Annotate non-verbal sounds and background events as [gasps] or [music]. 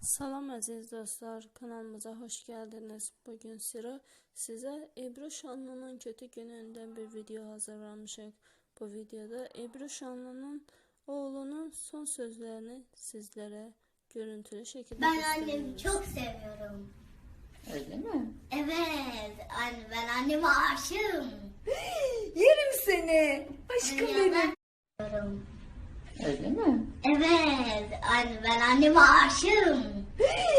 Salam əziz dostlar, kanalımıza hoş geldiniz. Bugün sıra size Ebru Şanlı'nın kötü gününden bir video hazırlamışıq. Bu videoda Ebru Şanlı'nın oğlunun son sözlerini sizlere görüntülü şekilde Ben annemi çok seviyorum. Öyle mi? Evet, anne ben anneme aşığım. [gasps] Yerim seni. Aşkım benim. Seviyorum. Öyle mi? Evet, anne ben anneme aşığım. [laughs]